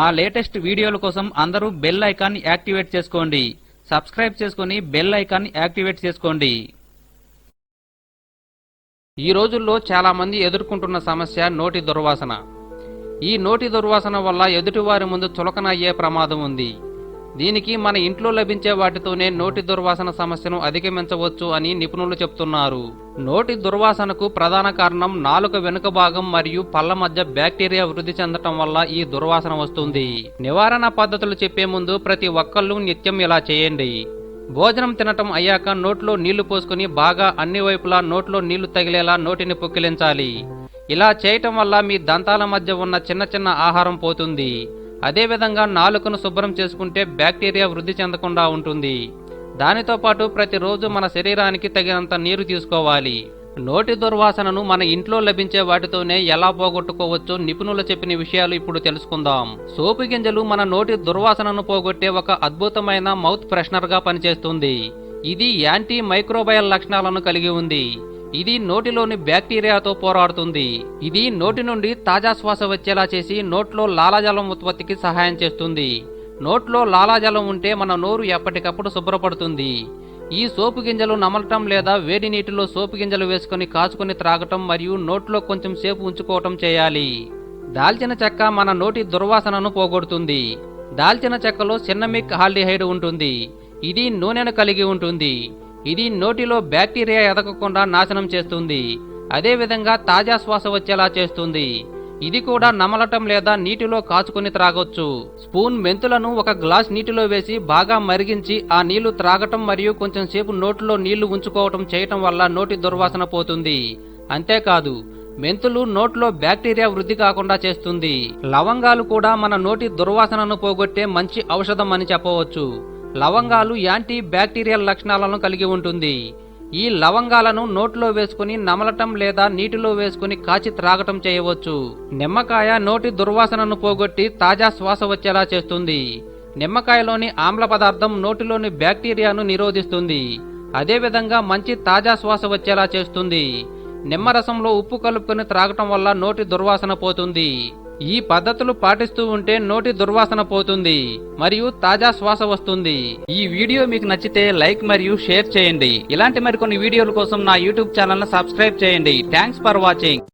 మా లేటెస్ట్ వీడియోల కోసం అందరూ బెల్ ఐకాన్ యాక్టివేట్ చేసుకోండి. సబ్స్క్రైబ్ చేసుకుని బెల్ ఐకాన్ యాక్టివేట్ చేసుకోండి. ఈ రోజుల్లో చాలా మంది ఎదుర్కొంటున్న సమస్య నోటి దుర్వాసన. ఈ నోటి దుర్వాసన వల్ల ఎదుటివారి ముందు చులకన అయ్యే ప్రమాదం ఉంది. దీనికి మన ఇంట్లో లభించే వాటితోనే నోటి దుర్వాసన సమస్యను అధిగమించవచ్చు అని నిపుణులు చెప్తున్నారు. నోటి దుర్వాసనకు ప్రధాన కారణం నాలుక వెనుక భాగం మరియు పళ్ళ మధ్య బ్యాక్టీరియా వృద్ధి చెందటం వల్ల ఈ దుర్వాసన వస్తుంది. నివారణ పద్ధతులు చెప్పే ముందు ప్రతి ఒక్కళ్ళు నిత్యం ఇలా చేయండి. భోజనం తినటం అయ్యాక నోట్లో నీళ్ళు పోసుకుని బాగా అన్ని వైపులా నోట్లో నీళ్ళు తగిలేలా నోటిని పొక్కిలించాలి. ఇలా చేయటం వల్ల మీ దంతాల మధ్య ఉన్న చిన్న చిన్న ఆహారం పోతుంది. అదేవిధంగా నాలుకను శుభ్రం చేసుకుంటే బ్యాక్టీరియా వృద్ధి చెందకుండా ఉంటుంది. దానితో పాటు ప్రతిరోజు మన శరీరానికి తగినంత నీరు తీసుకోవాలి. నోటి దుర్వాసనను మన ఇంట్లో లభించే వాటితోనే ఎలా పోగొట్టుకోవచ్చో నిపుణులు చెప్పిన విషయాలు ఇప్పుడు తెలుసుకుందాం. సోపు గింజలు మన నోటి దుర్వాసనను పోగొట్టే ఒక అద్భుతమైన మౌత్ ఫ్రెషనర్గా పనిచేస్తుంది. ఇది యాంటీ మైక్రోబయల్ లక్షణాలను కలిగి ఉంది. ఇది నోటిలోని బ్యాక్టీరియాతో పోరాడుతుంది. ఇది నోటి నుండి తాజా శ్వాస వచ్చేలా చేసి నోట్లో లాలాజలం ఉత్పత్తికి సహాయం చేస్తుంది. నోట్లో లాలాజలం ఉంటే మన నోరు ఎప్పటికప్పుడు శుభ్రపడుతుంది. ఈ సోపు గింజలు నమలటం లేదా వేడి నీటిలో సోపు గింజలు వేసుకుని కాచుకుని త్రాగటం మరియు నోట్లో కొంచెం సేపు ఉంచుకోవటం చేయాలి. దాల్చిన చెక్క మన నోటి దుర్వాసనను పోగొడుతుంది. దాల్చిన చెక్కలో సిన్నమిక్ హాల్డిహైడ్ ఉంటుంది. ఇది నూనెను కలిగి ఉంటుంది. ఇది నోటిలో బ్యాక్టీరియా ఎదగకుండా నాశనం చేస్తుంది. అదేవిధంగా తాజా శ్వాస వచ్చేలా చేస్తుంది. ఇది కూడా నమలటం లేదా నీటిలో కాచుకుని త్రాగొచ్చు. స్పూన్ మెంతులను ఒక గ్లాస్ నీటిలో వేసి బాగా మరిగించి ఆ నీళ్ళు త్రాగటం మరియు కొంచెం సేపు నోటిలో నీళ్ళు ఉంచుకోవటం చేయటం వల్ల నోటి దుర్వాసన పోతుంది. అంతేకాదు మెంతులు నోట్లో బ్యాక్టీరియా వృద్ధి కాకుండా చేస్తుంది. లవంగాలు కూడా మన నోటి దుర్వాసనను పోగొట్టే మంచి ఔషధం అని చెప్పవచ్చు. లవంగాలు యాంటీ బ్యాక్టీరియల్ లక్షణాలను కలిగి ఉంటుంది. ఈ లవంగాలను నోట్లో వేసుకుని నమలటం లేదా నీటిలో వేసుకుని కాచి త్రాగటం చేయవచ్చు. నిమ్మకాయ నోటి దుర్వాసనను పోగొట్టి తాజా శ్వాస వచ్చేలా చేస్తుంది. నిమ్మకాయలోని ఆమ్ల పదార్థం నోటిలోని బ్యాక్టీరియాను నిరోధిస్తుంది. అదేవిధంగా మంచి తాజా శ్వాస వచ్చేలా చేస్తుంది. నిమ్మరసంలో ఉప్పు కలుపుకొని త్రాగటం వల్ల నోటి దుర్వాసన పోతుంది. ఈ పద్ధతులు పాటిస్తూ ఉంటే నోటి దుర్వాసన పోతుంది మరియు తాజా శ్వాస వస్తుంది. ఈ వీడియో మీకు నచ్చితే లైక్ మరియు షేర్ చేయండి. ఇలాంటి మరికొన్ని వీడియోల కోసం నా యూట్యూబ్ ఛానల్ సబ్స్క్రైబ్ చేయండి. Thanks for watching.